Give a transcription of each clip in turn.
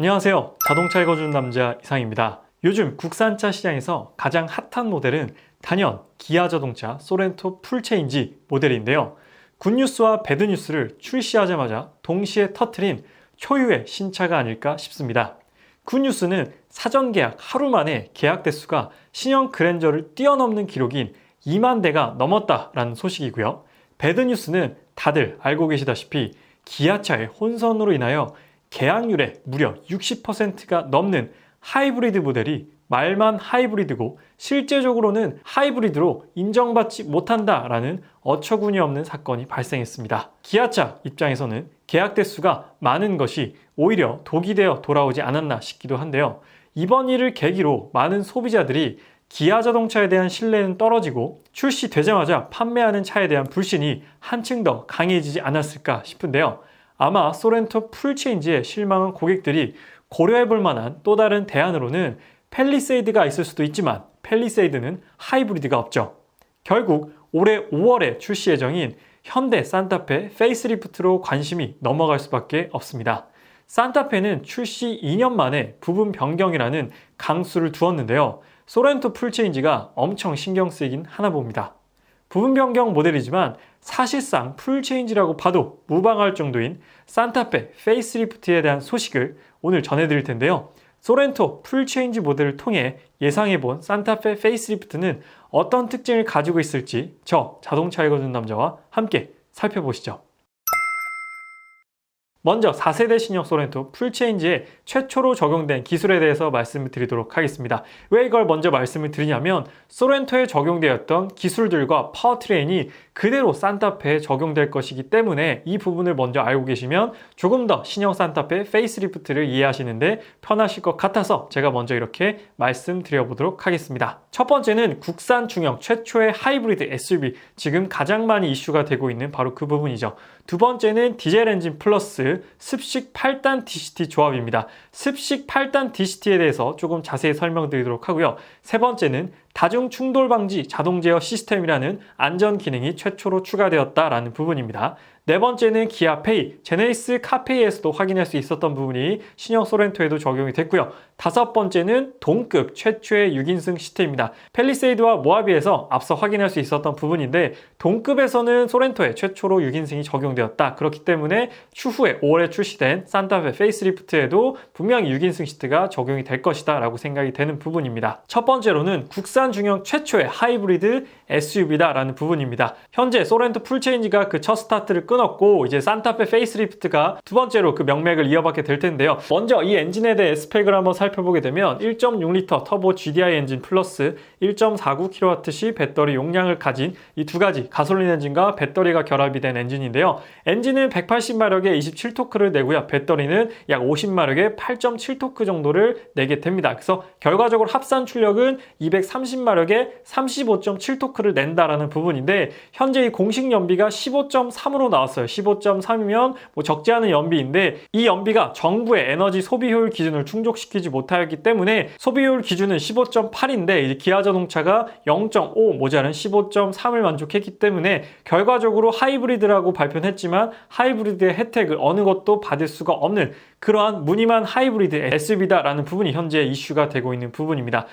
안녕하세요. 자동차 읽어주는 남자 이상입니다. 요즘 국산차 시장에서 가장 핫한 모델은 단연 기아 자동차 소렌토 풀체인지 모델인데요. 굿뉴스와 배드뉴스를 출시하자마자 동시에 터트린 초유의 신차가 아닐까 싶습니다. 굿뉴스는 사전 계약 하루 만에 계약 대수가 신형 그랜저를 뛰어넘는 기록인 2만 대가 넘었다라는 소식이고요. 배드뉴스는 다들 알고 계시다시피 기아차의 혼선으로 인하여 계약률의 무려 60%가 넘는 하이브리드 모델이 말만 하이브리드고 실제적으로는 하이브리드로 인정받지 못한다라는 어처구니 없는 사건이 발생했습니다. 기아차 입장에서는 계약 대수가 많은 것이 오히려 독이 되어 돌아오지 않았나 싶기도 한데요. 이번 일을 계기로 많은 소비자들이 기아 자동차에 대한 신뢰는 떨어지고 출시되자마자 판매하는 차에 대한 불신이 한층 더 강해지지 않았을까 싶은데요. 아마 소렌토 풀체인지에 실망한 고객들이 고려해 볼 만한 또 다른 대안으로는 펠리세이드가 있을 수도 있지만 펠리세이드는 하이브리드가 없죠. 결국 올해 5월에 출시 예정인 현대 산타페 페이스리프트로 관심이 넘어갈 수밖에 없습니다. 산타페는 출시 2년 만에 부분 변경이라는 강수를 두었는데요. 소렌토 풀체인지가 엄청 신경 쓰이긴 하나 봅니다. 부분 변경 모델이지만 사실상 풀체인지라고 봐도 무방할 정도인 산타페 페이스리프트에 대한 소식을 오늘 전해드릴 텐데요. 소렌토 풀체인지 모델을 통해 예상해본 산타페 페이스리프트는 어떤 특징을 가지고 있을지 저 자동차 읽어준 남자와 함께 살펴보시죠. 먼저 4세대 신형 소렌토 풀체인지에 최초로 적용된 기술에 대해서 말씀을 드리도록 하겠습니다. 왜 이걸 먼저 말씀을 드리냐면 소렌토에 적용되었던 기술들과 파워트레인이 그대로 산타페에 적용될 것이기 때문에 이 부분을 먼저 알고 계시면 조금 더 신형 산타페 페이스리프트를 이해하시는데 편하실 것 같아서 제가 먼저 이렇게 말씀드려 보도록 하겠습니다. 첫 번째는 국산 중형 최초의 하이브리드 SUV 지금 가장 많이 이슈가 되고 있는 바로 그 부분이죠. 두 번째는 디젤 엔진 플러스 습식 8단 DCT 조합입니다. 습식 8단 DCT에 대해서 조금 자세히 설명드리도록 하고요. 세 번째는 다중 충돌 방지 자동 제어 시스템이라는 안전 기능이 최초로 추가되었다라는 부분입니다. 네 번째는 기아 페이, 제네시스 카페이에서도 확인할 수 있었던 부분이 신형 소렌토에도 적용이 됐고요. 다섯 번째는 동급 최초의 6인승 시스템입니다. 펠리세이드와 모하비에서 앞서 확인할 수 있었던 부분인데 동급에서는 소렌토에 최초로 6인승이 적용되었다. 그렇기 때문에 추후에 5월에 출시된 산타페 페이스리프트에도 분명히 6인승 시트가 적용이 될 것이다 라고 생각이 되는 부분입니다. 첫 번째로는 국산 중형 최초의 하이브리드 SUV다 라는 부분입니다. 현재 소렌토 풀체인지가 그 첫 스타트를 끊 었고 이제 산타페 페이스리프트가 두 번째로 그 명맥을 이어받게 될 텐데요. 먼저 이 엔진에 대해 스펙을 한번 살펴보게 되면 1.6L 터보 GDI 엔진 플러스 1.49kWh 배터리 용량을 가진 이 두 가지 가솔린 엔진과 배터리가 결합이 된 엔진인데요. 엔진은 180마력의 27토크를 내고요. 배터리는 약 50마력의 8.7토크 정도를 내게 됩니다. 그래서 결과적으로 합산 출력은 230마력의 35.7토크를 낸다라는 부분인데 현재 이 공식 연비가 15.3으로 나왔 어요. 15.3이면 뭐 적지 않은 연비인데 이 연비가 정부의 에너지 소비 효율 기준을 충족시키지 못하였기 때문에 소비 효율 기준은 15.8인데 이제 기아 자동차가 0.5 모자른 15.3을 만족했기 때문에 결과적으로 하이브리드라고 발표는 했지만 하이브리드의 혜택을 어느 것도 받을 수가 없는 그러한 무늬만 하이브리드 SUV다라는 부분이 현재 이슈가 되고 있는 부분입니다.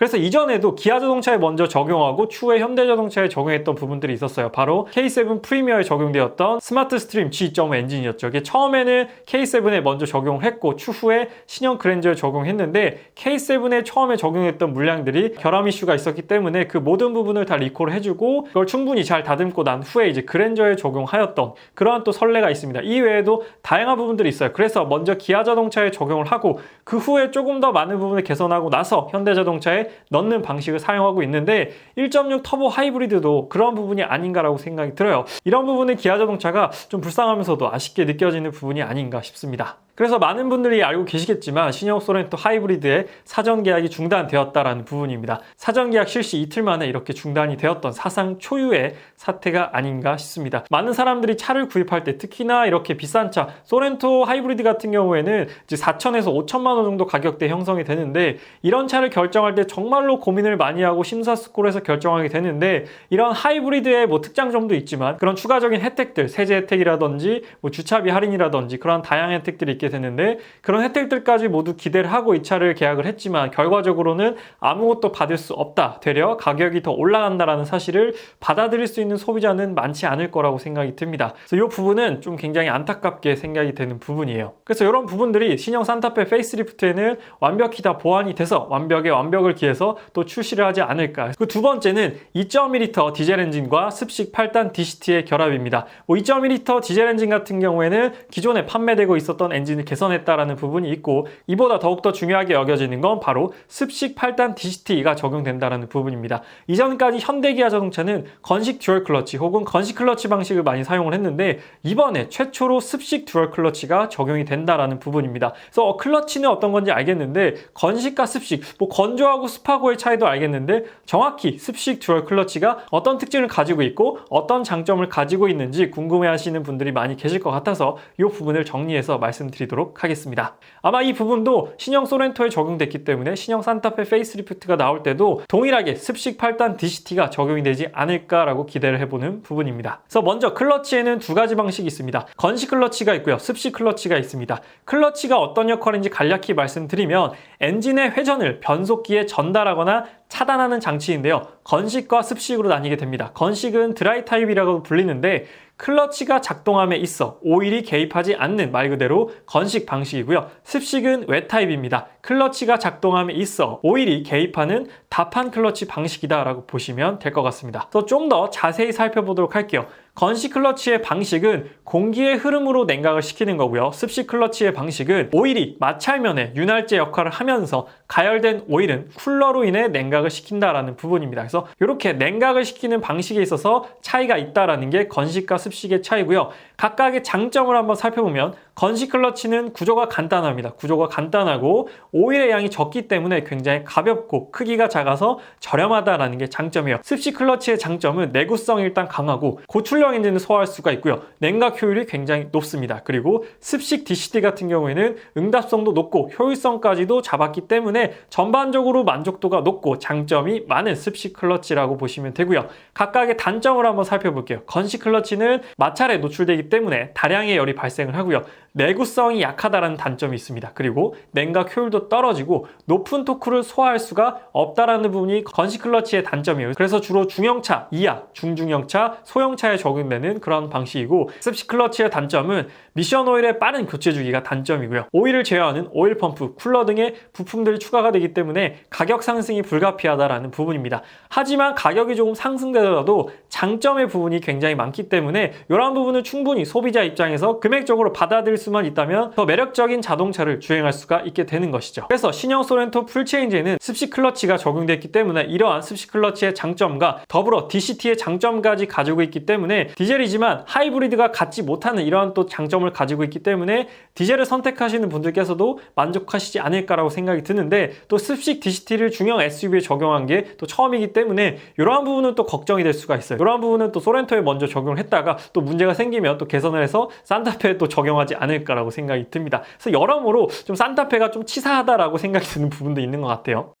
그래서 이전에도 기아 자동차에 먼저 적용하고 추후에 현대 자동차에 적용했던 부분들이 있었어요. 바로 K7 프리미어에 적용되었던 스마트 스트림 G.5 엔진이었죠. 이게 처음에는 K7에 먼저 적용을 했고 추후에 신형 그랜저에 적용했는데 K7에 처음에 적용했던 물량들이 결함 이슈가 있었기 때문에 그 모든 부분을 다 리콜을 해주고 그걸 충분히 잘 다듬고 난 후에 이제 그랜저에 적용하였던 그러한 또 선례가 있습니다. 이 외에도 다양한 부분들이 있어요. 그래서 먼저 기아 자동차에 적용을 하고 그 후에 조금 더 많은 부분을 개선하고 나서 현대 자동차에 넣는 방식을 사용하고 있는데 1.6 터보 하이브리드도 그런 부분이 아닌가라고 생각이 들어요. 이런 부분은 기아 자동차가 좀 불쌍하면서도 아쉽게 느껴지는 부분이 아닌가 싶습니다. 그래서 많은 분들이 알고 계시겠지만 신형 소렌토 하이브리드의 사전 계약이 중단되었다라는 부분입니다. 사전 계약 실시 이틀 만에 이렇게 중단이 되었던 사상 초유의 사태가 아닌가 싶습니다. 많은 사람들이 차를 구입할 때 특히나 이렇게 비싼 차 소렌토 하이브리드 같은 경우에는 이제 4천에서 5천만 원 정도 가격대 형성이 되는데 이런 차를 결정할 때 정말로 고민을 많이 하고 심사숙고해서 결정하게 되는데 이런 하이브리드의 뭐 특장 점도 있지만 그런 추가적인 혜택들 세제 혜택이라든지 뭐 주차비 할인이라든지 그런 다양한 혜택들이 있게 됐는데 그런 혜택들까지 모두 기대를 하고 이 차를 계약을 했지만 결과적으로는 아무것도 받을 수 없다. 되려 가격이 더 올라간다라는 사실을 받아들일 수 있는 소비자는 많지 않을 거라고 생각이 듭니다. 그래서 이 부분은 좀 굉장히 안타깝게 생각이 되는 부분이에요. 그래서 이런 부분들이 신형 산타페 페이스리프트에는 완벽히 다 보완이 돼서 완벽에 완벽을 기해서 또 출시를 하지 않을까. 그 두 번째는 2.2L 디젤 엔진과 습식 8단 DCT의 결합입니다. 뭐 2.2L 디젤 엔진 같은 경우에는 기존에 판매되고 있었던 엔진 을 개선했다라는 부분이 있고 이보다 더욱더 중요하게 여겨지는 건 바로 습식 8단 DCT가 적용된다라는 부분입니다. 이전까지 현대기아 자동차는 건식 듀얼 클러치 혹은 건식 클러치 방식을 많이 사용을 했는데 이번에 최초로 습식 듀얼 클러치가 적용이 된다라는 부분입니다. 그래서 어, 클러치는 어떤 건지 알겠는데 건식과 습식, 뭐 건조하고 습하고의 차이도 알겠는데 정확히 습식 듀얼 클러치가 어떤 특징을 가지고 있고 어떤 장점을 가지고 있는지 궁금해하시는 분들이 많이 계실 것 같아서 이 부분을 정리해서 말씀드리도록 하겠습니다. 아마 이 부분도 신형 소렌토에 적용됐기 때문에 신형 산타페 페이스리프트가 나올 때도 동일하게 습식 8단 DCT가 적용이 되지 않을까라고 기대를 해보는 부분입니다. 그래서 먼저 클러치에는 두 가지 방식이 있습니다. 건식 클러치가 있고요. 습식 클러치가 있습니다. 클러치가 어떤 역할인지 간략히 말씀드리면 엔진의 회전을 변속기에 전달하거나 차단하는 장치인데요. 건식과 습식으로 나뉘게 됩니다. 건식은 드라이 타입이라고 불리는데 클러치가 작동함에 있어 오일이 개입하지 않는 말 그대로 건식 방식이고요. 습식은 웨 타입입니다. 클러치가 작동함에 있어 오일이 개입하는 답한 클러치 방식이다라고 보시면 될 것 같습니다. 또좀더 자세히 살펴보도록 할게요. 건식 클러치의 방식은 공기의 흐름으로 냉각을 시키는 거고요. 습식 클러치의 방식은 오일이 마찰면에 윤활제 역할을 하면서 가열된 오일은 쿨러로 인해 냉각을 시킨다라는 부분입니다. 그래서 이렇게 냉각을 시키는 방식에 있어서 차이가 있다라는 게 건식과 습식의 차이고요. 각각의 장점을 한번 살펴보면 건식 클러치는 구조가 간단합니다. 구조가 간단하고 오일의 양이 적기 때문에 굉장히 가볍고 크기가 작아서 저렴하다라는 게 장점이에요. 습식 클러치의 장점은 내구성이 일단 강하고 고출력 엔진을 소화할 수가 있고요. 냉각 효율이 굉장히 높습니다. 그리고 습식 DCT 같은 경우에는 응답성도 높고 효율성까지도 잡았기 때문에 전반적으로 만족도가 높고 장점이 많은 습식 클러치라고 보시면 되고요. 각각의 단점을 한번 살펴볼게요. 건식 클러치는 마찰에 노출되기 때문에 다량의 열이 발생을 하고요. 내구성이 약하다라는 단점이 있습니다. 그리고 냉각 효율도 떨어지고 높은 토크를 소화할 수가 없다라는 부분이 건식 클러치의 단점이에요. 그래서 주로 중형차 이하, 중중형차, 소형차에 적용되는 그런 방식이고 습식 클러치의 단점은 미션 오일의 빠른 교체 주기가 단점이고요. 오일을 제어하는 오일 펌프, 쿨러 등의 부품들이 추가가 되기 때문에 가격 상승이 불가피하다라는 부분입니다. 하지만 가격이 조금 상승되더라도 장점의 부분이 굉장히 많기 때문에 이러한 부분은 충분히 소비자 입장에서 금액적으로 받아들일 수만 있다면 더 매력적인 자동차를 주행할 수가 있게 되는 것이죠. 그래서 신형 소렌토 풀체인지에는 습식 클러치가 적용됐기 때문에 이러한 습식 클러치의 장점과 더불어 DCT의 장점까지 가지고 있기 때문에 디젤이지만 하이브리드가 갖지 못하는 이러한 또 장점을 가지고 있기 때문에 디젤을 선택하시는 분들께서도 만족하시지 않을까라고 생각이 드는데 또 습식 DCT를 중형 SUV에 적용한 게 또 처음이기 때문에 이러한 부분은 또 걱정이 될 수가 있어요. 이러한 부분은 또 소렌토에 먼저 적용을 했다가 또 문제가 생기면 또 개선을 해서 산타페에 또 적용하지 않을 까라고 생각이 듭니다. 그래서 여러모로 좀 산타페가 좀 치사하다라고 생각이 드는 부분도 있는 것 같아요.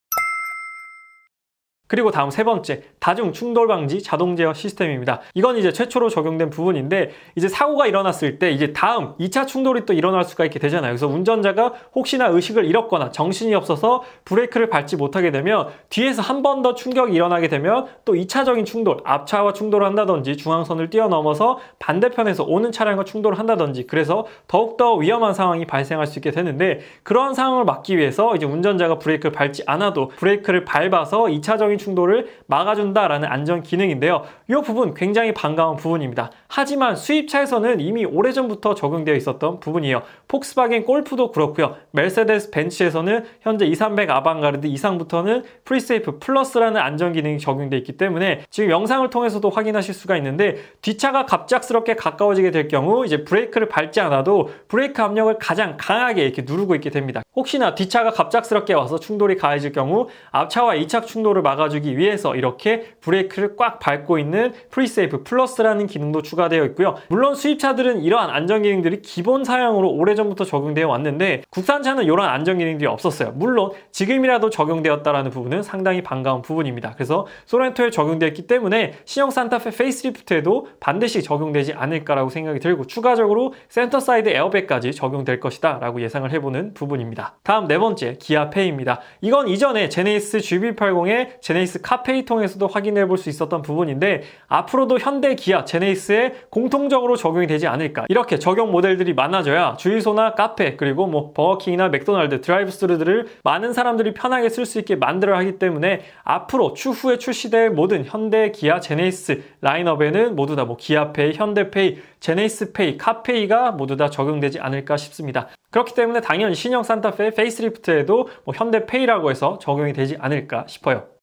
그리고 다음 세 번째, 다중 충돌 방지 자동 제어 시스템입니다. 이건 이제 최초로 적용된 부분인데 이제 사고가 일어났을 때 이제 다음 2차 충돌이 또 일어날 수가 있게 되잖아요. 그래서 운전자가 혹시나 의식을 잃었거나 정신이 없어서 브레이크를 밟지 못하게 되면 뒤에서 한 번 더 충격이 일어나게 되면 또 2차적인 충돌, 앞차와 충돌을 한다든지 중앙선을 뛰어넘어서 반대편에서 오는 차량과 충돌을 한다든지 그래서 더욱더 위험한 상황이 발생할 수 있게 되는데 그런 상황을 막기 위해서 이제 운전자가 브레이크를 밟지 않아도 브레이크를 밟아서 2차적인 충돌을 막아준다라는 안전 기능인데요. 이 부분 굉장히 반가운 부분입니다. 하지만 수입차에서는 이미 오래전부터 적용되어 있었던 부분이에요. 폭스바겐 골프도 그렇고요. 메르세데스 벤츠에서는 현재 2300 아방가르드 이상부터는 프리세이프 플러스라는 안전 기능이 적용되어 있기 때문에 지금 영상을 통해서도 확인하실 수가 있는데 뒷차가 갑작스럽게 가까워지게 될 경우 이제 브레이크를 밟지 않아도 브레이크 압력을 가장 강하게 이렇게 누르고 있게 됩니다. 혹시나 뒷차가 갑작스럽게 와서 충돌이 가해질 경우 앞차와 2차 충돌을 막아 도와주기 위해서 이렇게 브레이크를 꽉 밟고 있는 프리세이프 플러스라는 기능도 추가되어 있고요. 물론 수입차들은 이러한 안전 기능들이 기본 사양으로 오래전부터 적용되어 왔는데 국산차는 이런 안전 기능들이 없었어요. 물론 지금이라도 적용되었다라는 부분은 상당히 반가운 부분입니다. 그래서 소렌토에 적용되었기 때문에 신형 산타페 페이스리프트에도 반드시 적용되지 않을까라고 생각이 들고 추가적으로 센터 사이드 에어백까지 적용될 것이다 라고 예상을 해보는 부분입니다. 다음 네 번째 기아 페이입니다. 이건 이전에 제네이스 GB80의 제네 이스 카페이 통해서도 확인해 볼 수 있었던 부분인데 앞으로도 현대 기아 제네이스에 공통적으로 적용이 되지 않을까 이렇게 적용 모델들이 많아져야 주유소나 카페 그리고 뭐 버거킹이나 맥도날드 드라이브 스루들을 많은 사람들이 편하게 쓸 수 있게 만들어야 하기 때문에 앞으로 추후에 출시될 모든 현대 기아 제네이스 라인업에는 모두 다 뭐 기아페이, 현대페이, 제네이스페이, 카페이가 모두 다 적용되지 않을까 싶습니다. 그렇기 때문에 당연히 신형 산타페 페이스리프트에도 뭐 현대페이라고 해서 적용이 되지 않을까 싶어요.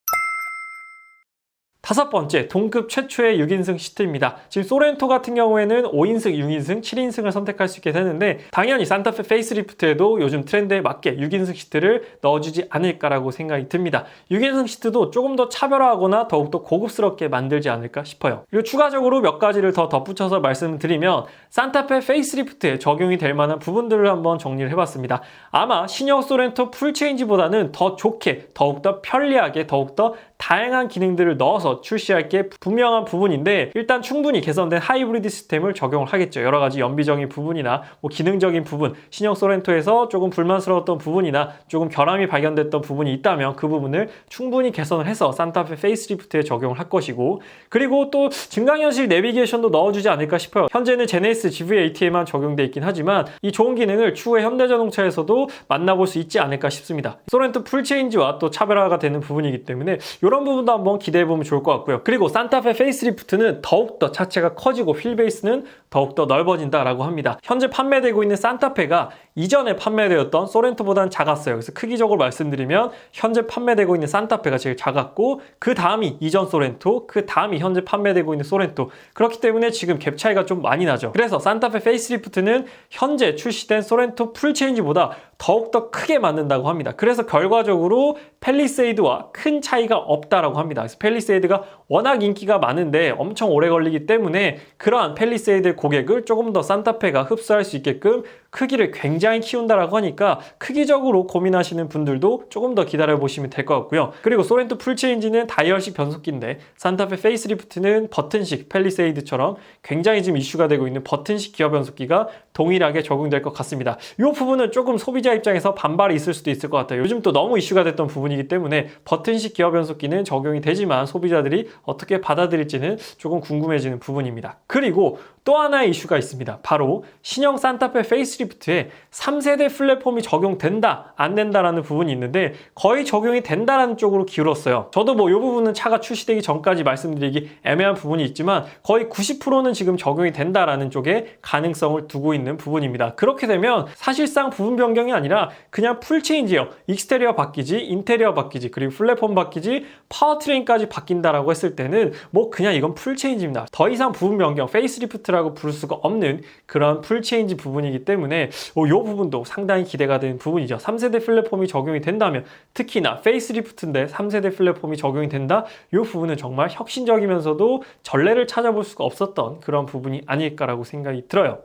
다섯 번째, 동급 최초의 6인승 시트입니다. 지금 소렌토 같은 경우에는 5인승, 6인승, 7인승을 선택할 수 있게 되는데 당연히 산타페 페이스리프트에도 요즘 트렌드에 맞게 6인승 시트를 넣어주지 않을까라고 생각이 듭니다. 6인승 시트도 조금 더 차별화하거나 더욱더 고급스럽게 만들지 않을까 싶어요. 그리고 추가적으로 몇 가지를 더 덧붙여서 말씀드리면 산타페 페이스리프트에 적용이 될 만한 부분들을 한번 정리를 해봤습니다. 아마 신형 소렌토 풀체인지보다는 더 좋게, 더욱더 편리하게, 더욱더 다양한 기능들을 넣어서 출시할 게 분명한 부분인데 일단 충분히 개선된 하이브리드 시스템을 적용을 하겠죠. 여러 가지 연비적인 부분이나 뭐 기능적인 부분, 신형 소렌토에서 조금 불만스러웠던 부분이나 조금 결함이 발견됐던 부분이 있다면 그 부분을 충분히 개선을 해서 산타페 페이스리프트에 적용을 할 것이고 그리고 또 증강현실 내비게이션도 넣어주지 않을까 싶어요. 현재는 제네시스 GV80에만 적용돼 있긴 하지만 이 좋은 기능을 추후에 현대자동차에서도 만나볼 수 있지 않을까 싶습니다. 소렌토 풀체인지와 또 차별화가 되는 부분이기 때문에 이런 부분도 한번 기대해 보면 좋을 것 같고요. 그리고 산타페 페이스리프트는 더욱더 차체가 커지고 휠 베이스는 더욱더 넓어진다라고 합니다. 현재 판매되고 있는 산타페가 이전에 판매되었던 소렌토보다는 작았어요. 그래서 크기적으로 말씀드리면 현재 판매되고 있는 산타페가 제일 작았고 그 다음이 이전 소렌토, 그 다음이 현재 판매되고 있는 소렌토. 그렇기 때문에 지금 갭 차이가 좀 많이 나죠. 그래서 산타페 페이스리프트는 현재 출시된 소렌토 풀체인지보다 더욱더 크게 만든다고 합니다. 그래서 결과적으로 펠리세이드와 큰 차이가 없 다라고 합니다. 그래서 펠리세이드가 워낙 인기가 많은데 엄청 오래 걸리기 때문에 그러한 펠리세이드 고객을 조금 더 산타페가 흡수할 수 있게끔 크기를 굉장히 키운다라고 하니까 크기적으로 고민하시는 분들도 조금 더 기다려 보시면 될 것 같고요. 그리고 소렌토 풀체인지는 다이얼식 변속기인데 산타페 페이스리프트는 버튼식 펠리세이드처럼 굉장히 지금 이슈가 되고 있는 버튼식 기어 변속기가 동일하게 적용될 것 같습니다. 이 부분은 조금 소비자 입장에서 반발이 있을 수도 있을 것 같아요. 요즘 또 너무 이슈가 됐던 부분이기 때문에 버튼식 기어 변속기는 적용이 되지만 소비자들이 어떻게 받아들일지는 조금 궁금해지는 부분입니다. 그리고 또 하나의 이슈가 있습니다. 바로 신형 산타페 페이스리프트에 3세대 플랫폼이 적용된다, 안 된다라는 부분이 있는데 거의 적용이 된다라는 쪽으로 기울었어요. 저도 뭐 이 부분은 차가 출시되기 전까지 말씀드리기 애매한 부분이 있지만 거의 90%는 지금 적용이 된다라는 쪽에 가능성을 두고 있는 부분입니다. 그렇게 되면 사실상 부분 변경이 아니라 그냥 풀체인지요. 익스테리어 바뀌지, 인테리어 바뀌지, 그리고 플랫폼 바뀌지, 파워트레인까지 바뀐다라고 했을 때는 뭐 그냥 이건 풀체인지입니다. 더 이상 부분 변경, 페이스리프트라 고 부를 수가 없는 그런 풀체인지 부분이기 때문에 이 부분도 상당히 기대가 되는 부분이죠. 3세대 플랫폼이 적용이 된다면 특히나 페이스리프트인데 3세대 플랫폼이 적용이 된다? 이 부분은 정말 혁신적이면서도 전례를 찾아볼 수가 없었던 그런 부분이 아닐까라고 생각이 들어요.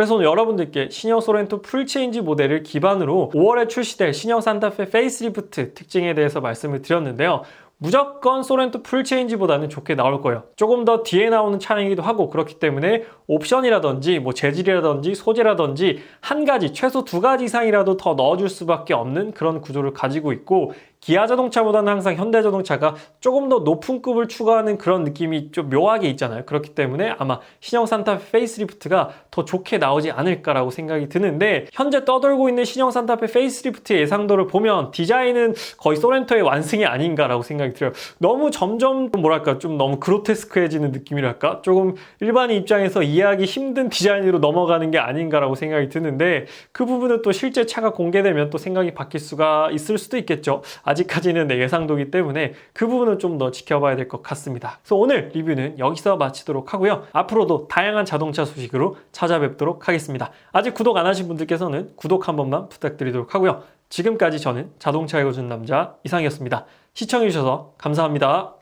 그래서 오늘 여러분들께 신형 소렌토 풀체인지 모델을 기반으로 5월에 출시될 신형 산타페 페이스리프트 특징에 대해서 말씀을 드렸는데요. 무조건 소렌토 풀체인지보다는 좋게 나올 거예요. 조금 더 뒤에 나오는 차량이기도 하고 그렇기 때문에 옵션이라든지 뭐 재질이라든지 소재라든지 한 가지 최소 두 가지 이상이라도 더 넣어줄 수밖에 없는 그런 구조를 가지고 있고 기아 자동차보다는 항상 현대 자동차가 조금 더 높은 급을 추구하는 그런 느낌이 좀 묘하게 있잖아요. 그렇기 때문에 아마 신형 산타페 페이스리프트가 더 좋게 나오지 않을까라고 생각이 드는데 현재 떠돌고 있는 신형 산타페 페이스리프트의 예상도를 보면 디자인은 거의 소렌토의 완승이 아닌가라고 생각이 들어요. 너무 점점 뭐랄까 좀 너무 그로테스크해지는 느낌이랄까 조금 일반인 입장에서 이해하기 힘든 디자인으로 넘어가는 게 아닌가라고 생각이 드는데 그 부분은 또 실제 차가 공개되면 또 생각이 바뀔 수가 있을 수도 있겠죠. 아직까지는 내 예상도기 때문에 그 부분은 좀 더 지켜봐야 될 것 같습니다. 그래서 오늘 리뷰는 여기서 마치도록 하고요. 앞으로도 다양한 자동차 소식으로 찾아뵙도록 하겠습니다. 아직 구독 안 하신 분들께서는 구독 한 번만 부탁드리도록 하고요. 지금까지 저는 자동차에 고준 남자 이상이었습니다. 시청해주셔서 감사합니다.